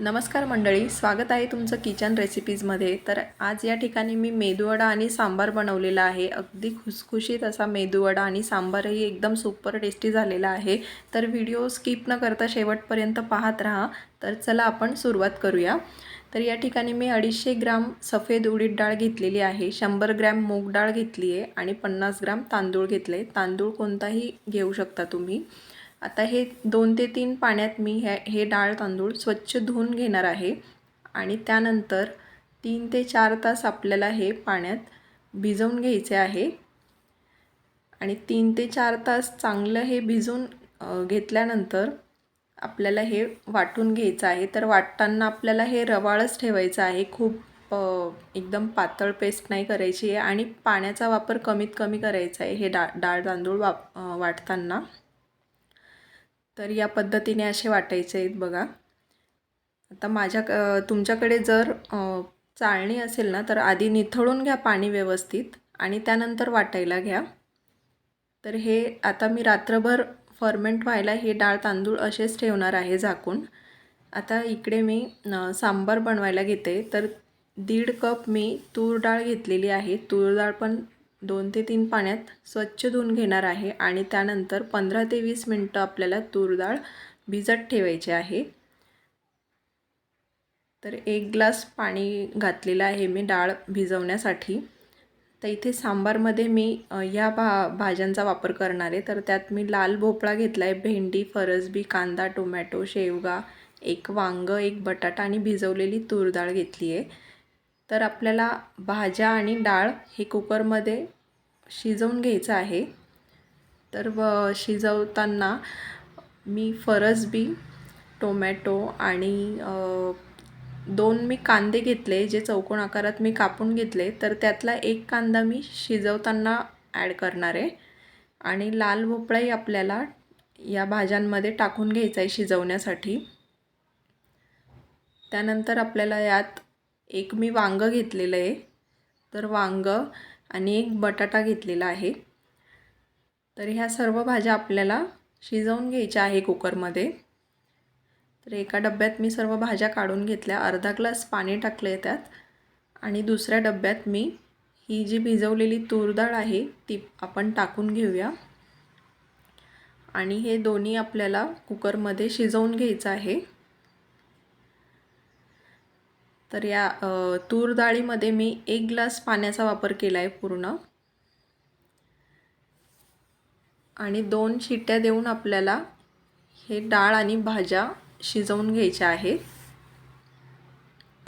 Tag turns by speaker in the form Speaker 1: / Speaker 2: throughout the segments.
Speaker 1: नमस्कार मंडळी स्वागत आहे तुमचं किचन रेसिपीजमध्ये. तर आज या ठिकाणी मी मेदूवडा आणि सांबार बनवलेला आहे. अगदी खुसखुशीत असा मेदूवडा आणि सांबारही एकदम सुपर टेस्टी झालेला आहे. तर व्हिडिओ स्किप न करता शेवटपर्यंत पाहत राहा. तर चला आपण सुरुवात करूया. तर या ठिकाणी मी अडीचशे ग्राम सफेद उडीद डाळ घेतलेली आहे. शंभर ग्रॅम मूग डाळ घेतली आहे आणि पन्नास ग्राम तांदूळ घेतले. तांदूळ कोणताही घेऊ शकता तुम्ही. आता हे दोन ते तीन पाण्यात मी हे हे डाळ तांदूळ स्वच्छ धुवून घेणार आहे. आणि त्यानंतर तीन ते चार तास आपल्याला हे पाण्यात भिजवून घ्यायचे आहे. आणि तीन ते चार तास चांगलं हे भिजवून घेतल्यानंतर आपल्याला हे वाटून घ्यायचं आहे. तर वाटताना आपल्याला हे रवाळच ठेवायचं आहे. खूप एकदम पातळ पेस्ट नाही करायची आहे. आणि पाण्याचा वापर कमीत कमी करायचा आहे हे डा डाळ तांदूळ वाप वाटताना. तर या पद्धतीने असे वाटायचे आहेत बघा. आता माझ्या तुमच्याकडे जर चाळणी असेल ना तर आधी निथळून घ्या पाणी व्यवस्थित आणि त्यानंतर वाटायला घ्या. तर हे आता मी रात्रभर फर्मेंट व्हायला हे डाळ तांदूळ असेच ठेवणार आहे झाकून. आता इकडे मी सांबार बनवायला घेते. तर दीड कप मी तूर डाळ घेतलेली आहे. तूर डाळ पण दोन ते तीन पाण्यात स्वच्छ धुवून घेणार आहे आणि त्यानंतर पंधरा ते वीस मिनटं आपल्याला तूर डाळ भिजत ठेवायची आहे. तर एक ग्लास पाणी घातलेलं आहे मी डाळ भिजवण्यासाठी. तर इथे सांबारमध्ये मी या भा भाज्यांचा वापर करणार आहे. तर त्यात मी लाल भोपळा घेतला आहे भेंडी फरसबी कांदा टोमॅटो शेवगा एक वांगं एक बटाटा आणि भिजवलेली तूर डाळ घेतली आहे तर आपल्याला भाज्या आणि डाळ हे कुकरमध्ये शिजवून घ्यायचं आहे. तर व शिजवताना मी फरसबी टोमॅटो आणि दोन मी कांदे घेतले जे चौकोन आकारात मी कापून घेतले. तर त्यातला एक कांदा मी शिजवताना ॲड करणार आहे. आणि लाल भोपळाही आपल्याला या भाज्यांमध्ये टाकून घ्यायचा आहे शिजवण्यासाठी. त्यानंतर आपल्याला यात एक मी वांगं घेतलेलं आहे. तर वांगं आणि एक बटाटा घेतलेला आहे. तर ह्या सर्व भाज्या आपल्याला शिजवून घ्यायच्या आहे कुकरमध्ये. तर एका डब्यात मी सर्व भाज्या काढून घेतल्या. अर्धा ग्लास पाणी टाकलं आहे त्यात. आणि दुसऱ्या डब्यात मी ही जी भिजवलेली तूर डाळ आहे ती आपण टाकून घेऊया. आणि हे दोन्ही आपल्याला कुकरमध्ये शिजवून घ्यायचं आहे. तर या तूर डाळीमध्ये मी एक ग्लास पाण्याचा वापर केला आहे पूर्ण. आणि दोन शिट्ट्या देऊन आपल्याला हे डाळ आणि भाज्या शिजवून घ्यायच्या आहेत.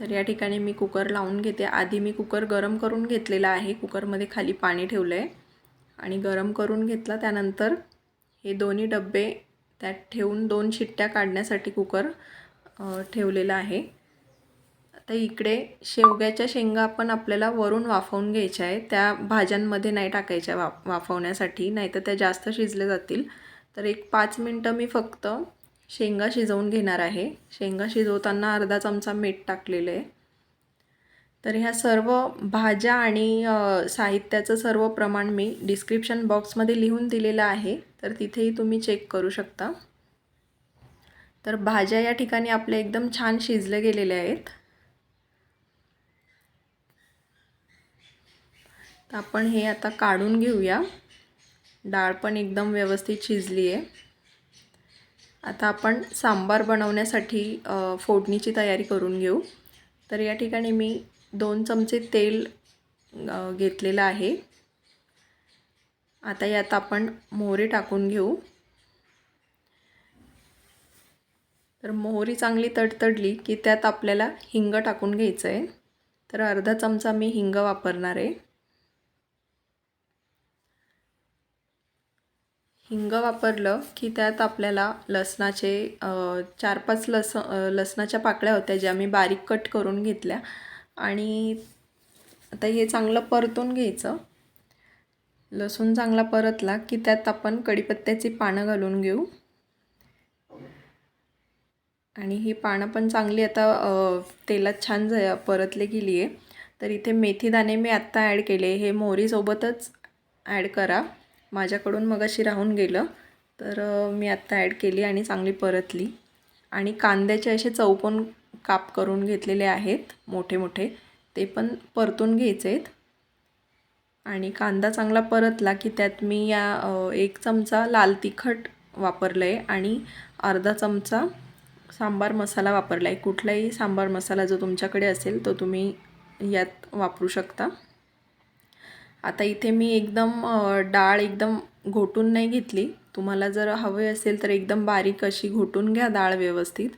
Speaker 1: तर या ठिकाणी मी कुकर लावून घेते. आधी मी कुकर गरम करून घेतलेला आहे. कुकरमध्ये खाली पाणी ठेवलं आहे आणि गरम करून घेतला त्यानंतर हे दोन्ही डबे त्यात ठेवून दोन शिट्ट्या काढण्यासाठी कुकर ठेवलेला आहे. तर इकडे शेवग्याच्या शेंगा पण आपल्याला वरून वाफवून घ्यायच्या आहे त्या भाज्यांमध्ये नाही टाकायच्या वा वाफवण्यासाठी नाही तर त्या जास्त शिजल्या जातील. तर एक पाच मिनटं मी फक्त शेंगा शिजवून घेणार आहे. शेंगा शिजवताना अर्धा चमचा मीठ टाकलेलं आहे. तर ह्या सर्व भाज्या आणि साहित्याचं सर्व प्रमाण मी डिस्क्रिप्शन बॉक्समध्ये लिहून दिलेलं आहे. तर तिथेही तुम्ही चेक करू शकता. तर भाज्या या ठिकाणी आपल्या एकदम छान शिजल्या गेलेल्या आहेत. तर आपण हे आता काढून घेऊया. डाळ पण एकदम व्यवस्थित शिजली आहे आता आपण सांबार बनवण्यासाठी फोडणीची तयारी करून घेऊ. तर या ठिकाणी मी दोन चमचे तेल घेतलेलं आहे. आता यात आपण मोहरी टाकून घेऊ. तर मोहरी चांगली तडतडली की त्यात आपल्याला हिंग टाकून घ्यायचं आहे तर अर्धा चमचा मी हिंग वापरणार आहे. हिंग वापरलं की त्यात आपल्याला लसणाचे चार पाच लस लसणाच्या पाकळ्या होत्या ज्या मी बारीक कट करून घेतल्या. आणि आता हे चांगलं परतून घ्यायचं. लसूण चांगला परतला की त्यात आपण कढीपत्त्याची पानं घालून घेऊ. आणि ही पानं पण चांगली आता तेलात छान ज परतले गेली आहे तर इथे मेथीदाणे मी आत्ता ॲड केले. हे मोहरीसोबतच ॲड करा. माझ्याकडून मग अशी राहून गेलं. तर मी आत्ता ॲड केली आणि चांगली परतली. आणि कांद्याचे असे चौकोन काप करून घेतलेले आहेत मोठे मोठे. ते पण परतून घ्यायचे आहेत आणि कांदा चांगला परतला की त्यात मी या एक चमचा लाल तिखट वापरलं आहे आणि अर्धा चमचा सांबार मसाला वापरला आहे कुठलाही सांबार मसाला जो तुमच्याकडे असेल तो तुम्ही यात वापरू शकता. आता इथे मी एकदम डाळ एकदम घोटून नाही घेतली. तुम्हाला जर हवे असेल तर एकदम बारीक अशी घोटून घ्या डाळ व्यवस्थित.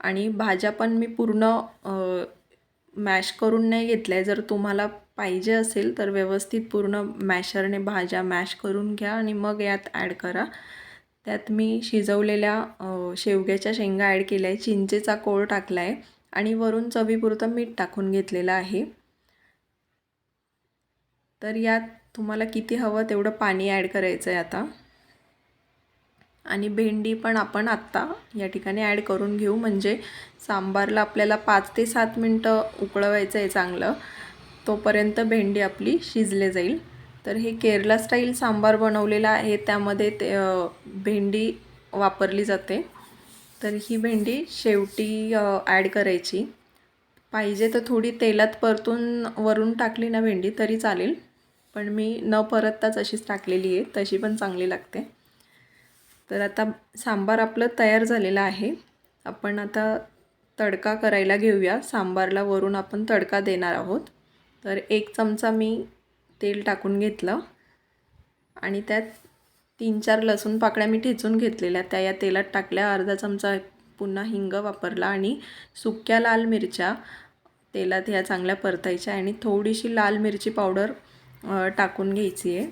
Speaker 1: आणि भाज्या पण मी पूर्ण मॅश करून नाही घेतल्या. जर तुम्हाला पाहिजे असेल तर व्यवस्थित पूर्ण मॅशरने भाज्या मॅश करून घ्या आणि मग यात ॲड करा. त्यात मी शिजवलेल्या शेवग्याच्या शेंगा ॲड केल्या आहे चिंचेचा कोळ टाकला आहे. आणि वरून चवीपुरतं मीठ टाकून घेतलेलं आहे. तर यात तुम्हाला किती हवं तेवढं पाणी ॲड करायचं आहे आता. आणि भेंडी पण आपण आत्ता या ठिकाणी ॲड करून घेऊ. म्हणजे सांबारला आपल्याला पाच ते सात मिनटं उकळवायचं आहे चांगलं. तोपर्यंत भेंडी आपली शिजले जाईल. तर हे केरला स्टाईल सांबार बनवलेला आहे. त्यामध्ये ते भेंडी वापरली जाते. तर ही भेंडी शेवटी ॲड करायची. पाहिजे तर थोडी तेलात परतून वरून टाकली ना भेंडी तरी चालेल. पण मी न परतताच अशीच टाकलेली आहे तशी पण चांगली लागते. तर आता सांबार आपलं तयार झालेलं आहे. आपण आता तडका करायला घेऊया. सांबारला वरून आपण तडका देणार आहोत. तर एक चमचा मी तेल टाकून घेतलं आणि त्यात तीन चार लसूण पाकळ्या मी ठेचून घेतलेल्या. त्या या तेलात टाकल्या. अर्धा चमचा पुन्हा हिंग वापरला आणि सुक्या लाल मिरच्या तेलात ह्या चांगल्या परतायच्या आणि थोडीशी लाल मिरची पावडर टाकून घ्यायची आहे.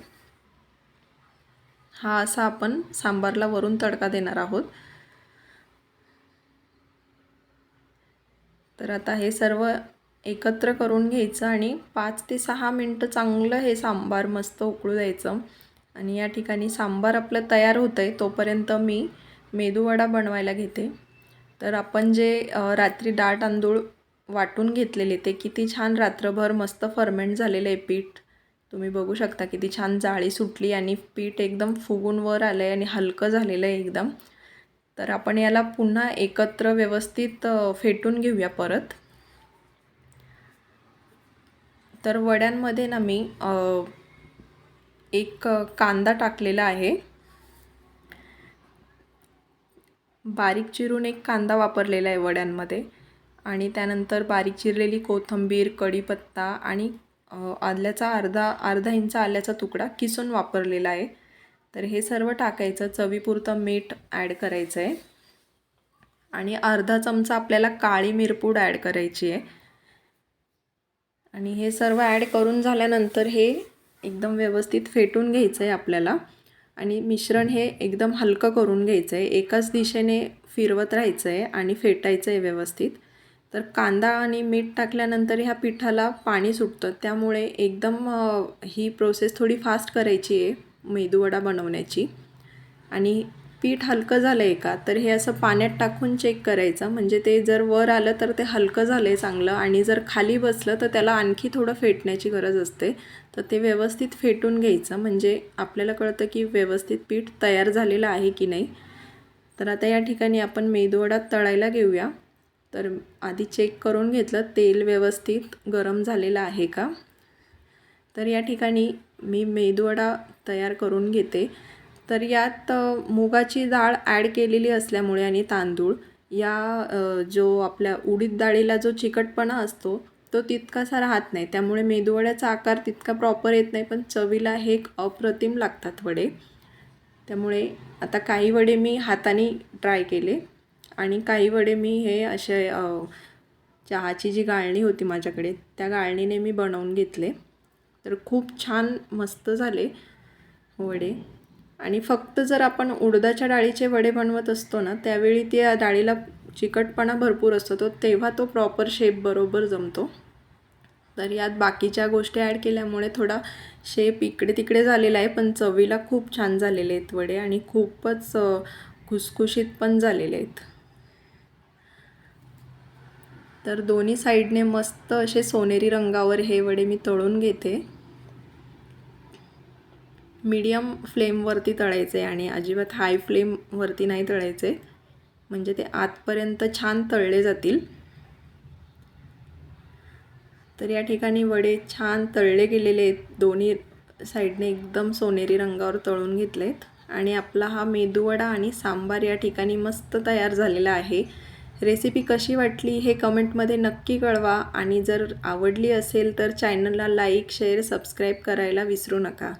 Speaker 1: हा असा आपण सांबारला वरून तडका देणार आहोत. तर आता हे सर्व एकत्र करून घ्यायचं आणि पाच ते सहा मिनटं चांगलं हे सांबार मस्त उकळू द्यायचं. आणि या ठिकाणी सांबार आपलं तयार होतं आहे तोपर्यंत मी मेदूवडा बनवायला घेते. तर आपण जे रात्री डाळ तांदूळ वाटून घेतलेले ते किती छान रात्रभर मस्त फर्मेंट झालेलं आहे पीठ. तुम्ही बघू शकता किती छान जाळी सुटली आणि पीठ एकदम फुगून वर आलं आहे आणि हलकं झालेलं आहे एकदम. तर आपण याला पुन्हा एकत्र व्यवस्थित फेटून घेऊया परत. तर वड्यांमध्ये ना मी एक कांदा टाकलेला आहे. बारीक चिरून एक कांदा वापरलेला आहे वड्यांमध्ये. आणि त्यानंतर बारीक चिरलेली कोथिंबीर कढीपत्ता आणि आल्याचा अर्धा अर्धा इंच आल्याचा तुकडा किसून वापरलेला आहे. तर हे सर्व टाकायचं चवीपुरतं मीठ ॲड करायचं आहे आणि अर्धा चमचा आपल्याला काळी मिरपूड ॲड करायची आहे. आणि हे सर्व ॲड करून झाल्यानंतर हे एकदम व्यवस्थित फेटून घ्यायचं आहे आपल्याला. आणि मिश्रण हे एकदम हलकं करून घ्यायचं आहे एकाच दिशेने फिरवत राहायचं आहे आणि फेटायचं आहे व्यवस्थित. तर कांदा आणि मीठ टाकल्यानंतर ह्या पिठाला पाणी सुटतं. त्यामुळे एकदम ही प्रोसेस थोडी फास्ट करायची आहे मेदूवडा बनवण्याची. आणि पीठ हलकं झालं आहे का तर हे असं पाण्यात टाकून चेक करायचं. म्हणजे ते जर वर आलं तर ते हलकं झालं आहे चांगलं. आणि जर खाली बसलं तर त्याला आणखी थोडं फेटण्याची गरज असते. तर ते व्यवस्थित फेटून घ्यायचं. म्हणजे आपल्याला कळतं की व्यवस्थित पीठ तयार झालेलं आहे की नाही. तर आता या ठिकाणी आपण मेदूवडा तळायला घेऊया. तर आधी चेक करून घेतलं तेल व्यवस्थित गरम झालेलं आहे का? तर या ठिकाणी मी मेदूवडा तयार करून घेते. तर यात मुगाची डाळ ॲड केलेली असल्यामुळे आणि तांदूळ या जो आपल्या उडीद डाळीला जो चिकटपणा असतो तो तितकासा राहत नाही. त्यामुळे मेदूवड्याचा आकार तितका प्रॉपर येत नाही पण चवीला हे एक अप्रतिम लागतात वडे. त्यामुळे आता काही वडे मी हाताने ट्राय केले. आणि काही वडे मी हे असे चहाची जी गाळणी होती माझ्याकडे त्या गाळणीने मी बनवून घेतले. तर खूप छान मस्त झाले वडे. आणि फक्त जर आपण उडदाच्या डाळीचे वडे बनवत असतो ना त्यावेळी त्या डाळीला चिकटपणा भरपूर असतो तो तेव्हा तो प्रॉपर शेप बरोबर जमतो. तर यात बाकीच्या गोष्टी ॲड केल्यामुळे थोडा शेप इकडे तिकडे झालेला आहे पण चवीला खूप छान झालेले आहेत वडे आणि खूपच खुसखुशीत पण झालेले आहेत. तर दोन्ही साईडने मस्त असे सोनेरी रंगावर हे वडे मी तळून घेते. मीडियम फ्लेमवरती तळायचे आणि अजिबात हाय फ्लेमवरती नाही तळायचे. म्हणजे ते आतपर्यंत छान तळले जातील. तर या ठिकाणी वडे छान तळले गेलेले आहेत. दोन्ही साईडने एकदम सोनेरी रंगावर तळून घेतलेत. आणि आपला हा मेदूवडा आणि सांबार या ठिकाणी मस्त तयार झालेला आहे. रेसिपी कशी वाटली हे कमेंटमध्ये नक्की कळवा आणि जर आवडली असेल तर चॅनलला लाईक शेअर सबस्क्राईब करायला विसरू नका.